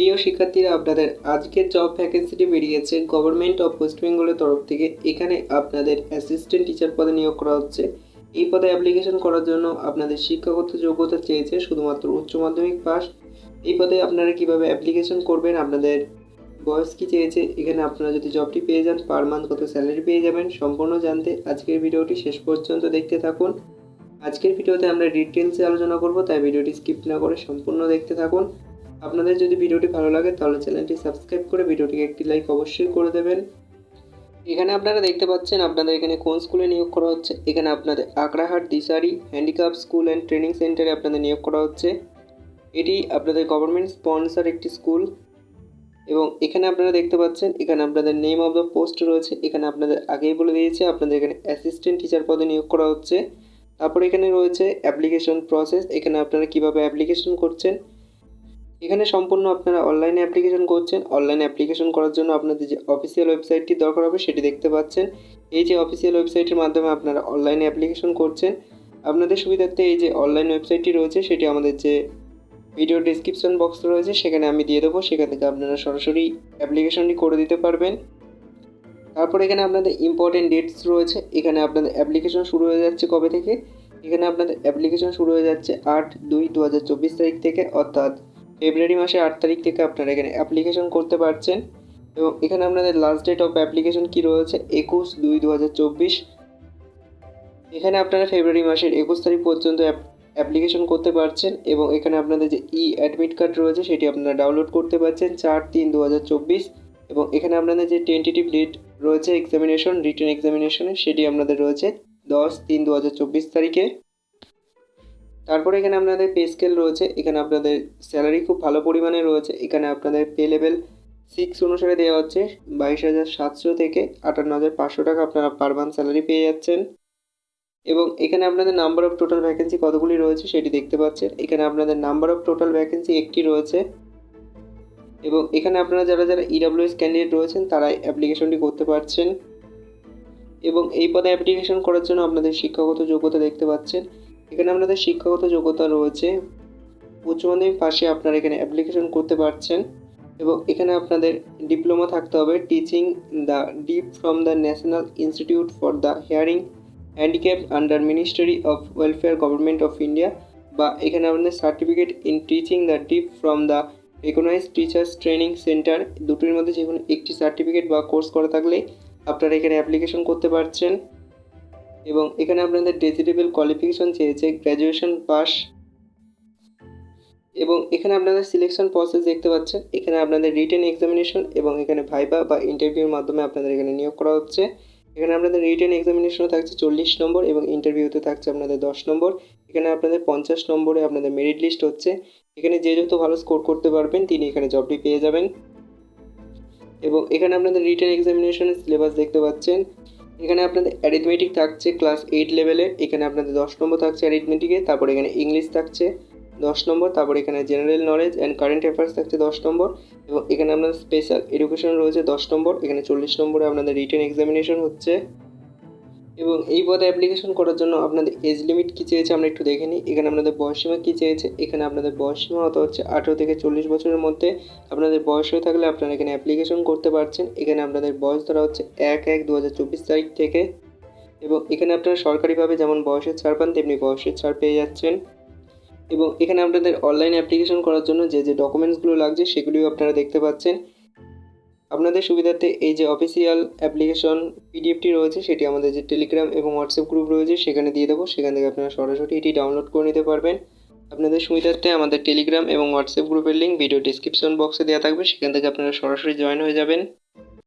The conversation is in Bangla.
প্রিয় শিক্ষার্থীরা, আপনাদের আজকের জব ভ্যাকেন্সিটি বেরিয়েছে গভর্নমেন্ট অফ ওয়েস্ট বেঙ্গলের তরফ থেকে। এখানে আপনাদের অ্যাসিস্ট্যান্ট টিচার পদে নিয়োগ করা হচ্ছে। এই পদে অ্যাপ্লিকেশন করার জন্য আপনাদের শিক্ষাগত যোগ্যতা চেয়েছে শুধুমাত্র উচ্চ মাধ্যমিক পাস এই পদে আপনারা কীভাবে অ্যাপ্লিকেশন করবেন, আপনাদের বয়স কি চেয়েছে, এখানে আপনারা যদি জবটি পেয়ে যান পার মান্থ কত স্যালারি পেয়ে যাবেন, সম্পূর্ণ জানতে আজকের ভিডিওটি শেষ পর্যন্ত দেখতে থাকুন। আজকের ভিডিওতে আমরা ডিটেলসে আলোচনা করব, তাই ভিডিওটি স্কিপ না করে সম্পূর্ণ দেখতে থাকুন। আপনাদের যদি ভিডিওটি ভালো লাগে তাহলে চ্যানেলটি সাবস্ক্রাইব করে ভিডিওটিকে একটি লাইক অবশ্যই করে দেবেন। এখানে আপনারা দেখতে পাচ্ছেন আপনাদের এখানে কোন স্কুলে নিয়োগ করা হচ্ছে? এখানে আপনাদের Akrahat Dishari handicap school and training সেন্টারে আপনাদের নিয়োগ করা হচ্ছে। এটি আপনাদের গভর্নমেন্ট স্পন্সর একটি স্কুল এবং এখানে আপনারা দেখতে পাচ্ছেন, এখানে আপনাদের নেম অফ দ্য পোস্ট রয়েছে। এখানে আপনাদের আগেই বলে দিয়েছে, আপনাদের এখানে অ্যাসিস্ট্যান্ট টিচার পদে নিয়োগ করা হচ্ছে। তারপর এখানে রয়েছে অ্যাপ্লিকেশন প্রসেস এখানে আপনারা কীভাবে অ্যাপ্লিকেশন করছেন? এখানে সম্পূর্ণ আপনারা অনলাইনে অ্যাপ্লিকেশন করছেন। অনলাইনে অ্যাপ্লিকেশন করার জন্য আপনাদের যে অফিসিয়াল ওয়েবসাইটটি দরকার হবে, সেটি দেখতে পাচ্ছেন। এই যে অফিসিয়াল ওয়েবসাইটের মাধ্যমে আপনারা অনলাইনে অ্যাপ্লিকেশন করছেন, আপনাদের সুবিধার্থে এই যে অনলাইন ওয়েবসাইটটি রয়েছে, সেটি আমাদের যে ভিডিও ডিসক্রিপশন বক্স রয়েছে, সেখানে আমি দিয়ে দেবো। সেখান থেকে আপনারা সরাসরি অ্যাপ্লিকেশনটি করে দিতে পারবেন। তারপর এখানে আপনাদের ইম্পর্টেন্ট ডেটস রয়েছে। এখানে আপনাদের অ্যাপ্লিকেশন শুরু হয়ে যাচ্ছে কবে থেকে? এখানে আপনাদের অ্যাপ্লিকেশন শুরু হয়ে যাচ্ছে আট দুই দু তারিখ থেকে, অর্থাৎ ফেব্রুয়ারি মাসে আট তারিখ থেকে আপনারা এখানে অ্যাপ্লিকেশন করতে পারছেন। এবং এখানে আপনাদের লাস্ট ডেট অফ অ্যাপ্লিকেশন কী রয়েছে? একুশ দুই দু এখানে আপনারা ফেব্রুয়ারি মাসের একুশ তারিখ পর্যন্ত অ্যাপ্লিকেশন করতে পারছেন এবং এখানে আপনাদের যে ই অ্যাডমিট কার্ড রয়েছে, সেটি আপনারা ডাউনলোড করতে পারছেন চার তিন দু এবং এখানে আপনাদের যে টেন্টেটিভ ডেট রয়েছে এক্সামিনেশন রিটার্ন এক্সামিনেশনের সেটি আপনাদের রয়েছে দশ তিন দু তারিখে। তারপরে এখানে আপনাদের পে স্কেল রয়েছে, এখানে আপনাদের স্যালারি খুব ভালো পরিমাণে রয়েছে, এখানে আপনাদের পে লেভেল সিক্স অনুসারে দেওয়া হচ্ছে, বাইশ হাজার সাতশো থেকে আটান্ন হাজার পাঁচশো টাকা আপনারা পার মান্থ স্যালারি পেয়ে যাচ্ছেন। এবং এখানে আপনাদের নাম্বার অফ টোটাল ভ্যাকেন্সি কতগুলি রয়েছে সেটি দেখতে পাচ্ছেন। এখানে আপনাদের নাম্বার অফ টোটাল ভ্যাকেন্সি একটি রয়েছে। এবং এখানে আপনারা যারা যারা ইডাব্লিউএস ক্যান্ডিডেট রয়েছেন তারাই অ্যাপ্লিকেশনটি করতে পারছেন। এবং এই পদে অ্যাপ্লিকেশন করার জন্য আপনাদের শিক্ষাগত যোগ্যতা দেখতে পাচ্ছেন। এখানে আপনাদের শিক্ষাগত যোগ্যতা রয়েছে। উচ্চ মাধ্যমিক পাশে আপনারা এখানে অ্যাপ্লিকেশন করতে পারছেন এবং এখানে আপনাদের ডিপ্লোমা থাকতে হবে teaching the deaf from the national institute for the hearing handicap under ministry of welfare government of India বা এখানে আপনাদের certificate in teaching the deaf from the recognize teachers training centre দুটির মধ্যে যে কোনো একটি সার্টিফিকেট বা কোর্স করা থাকলেই আপনারা এখানে অ্যাপ্লিকেশন করতে পারছেন। এবং এখানে আপনাদের ডেজিটেবল কোয়ালিফিকেশন চেয়েছে গ্র্যাজুয়েশন পাস এবং এখানে আপনাদের সিলেকশন প্রসেস দেখতে পাচ্ছেন। এখানে আপনাদের রিটেন এক্সামিনেশন এবং এখানে ভাইবা বা ইন্টারভিউর মাধ্যমে আপনাদের এখানে নিয়োগ করা হচ্ছে। এখানে আপনাদের রিটেন এক্সামিনেশনও থাকছে চল্লিশ নম্বর এবং ইন্টারভিউতে থাকছে আপনাদের দশ নম্বর। এখানে আপনাদের পঞ্চাশ নম্বরে আপনাদের মেরিট লিস্ট হচ্ছে। এখানে যে যত ভালো স্কোর করতে পারবেন, তিনি এখানে জবটি পেয়ে যাবেন। এবং এখানে আপনাদের রিটেন এক্সামিনেশনের সিলেবাস দেখতে পাচ্ছেন। এখানে আপনাদের অ্যারিথমেটিক থাকছে ক্লাস এইট লেভেলের এখানে আপনাদের দশ নম্বর থাকছে অ্যারিথমেটিকে তারপর এখানে ইংলিশ থাকছে দশ নম্বর, তারপর এখানে general knowledge and current affairs থাকছে দশ নম্বর, এবং এখানে আপনাদের স্পেশাল এডুকেশন রয়েছে দশ নম্বর, এখানে চল্লিশ নম্বরে আপনাদের রিটেন এক্সামিনেশন হচ্ছে। এবং এই পদে অ্যাপ্লিকেশন করার জন্য আপনাদের এজ লিমিট কী চেয়েছে আমরা একটু দেখে নিই। এখানে আপনাদের বয়সীমা কী চেয়েছে? এখানে আপনাদের বয়সীমা হতে হচ্ছে আঠেরো থেকে চল্লিশ বছরের মধ্যে। আপনাদের বয়স হয়ে থাকলে আপনারা এখানে অ্যাপ্লিকেশন করতে পারছেন। এখানে আপনাদের বয়স ধরা হচ্ছে এক এক দু তারিখ থেকে। এবং এখানে আপনারা সরকারিভাবে যেমন বয়সের ছাড় পান, তেমনি বয়সের ছাড় পেয়ে যাচ্ছেন। এবং এখানে আপনাদের অনলাইন অ্যাপ্লিকেশন করার জন্য যে যে ডকুমেন্টসগুলো লাগছে, সেগুলিও আপনারা দেখতে পাচ্ছেন। আপনাদের সুবিধার্থে এই যে অফিসিয়াল অ্যাপ্লিকেশন পিডিএফটি রয়েছে, সেটি আমাদের যে টেলিগ্রাম এবং হোয়াটসঅ্যাপ গ্রুপ রয়েছে, সেখানে দিয়ে দেবো। সেখান থেকে আপনারা সরাসরি এটি ডাউনলোড করে নিতে পারবেন। আপনাদের সুবিধার্থে আমাদের টেলিগ্রাম এবং হোয়াটসঅ্যাপ গ্রুপের লিঙ্ক ভিডিও ডিসক্রিপশন বক্সে দেওয়া থাকবে। সেখান থেকে আপনারা সরাসরি জয়েন হয়ে যাবেন।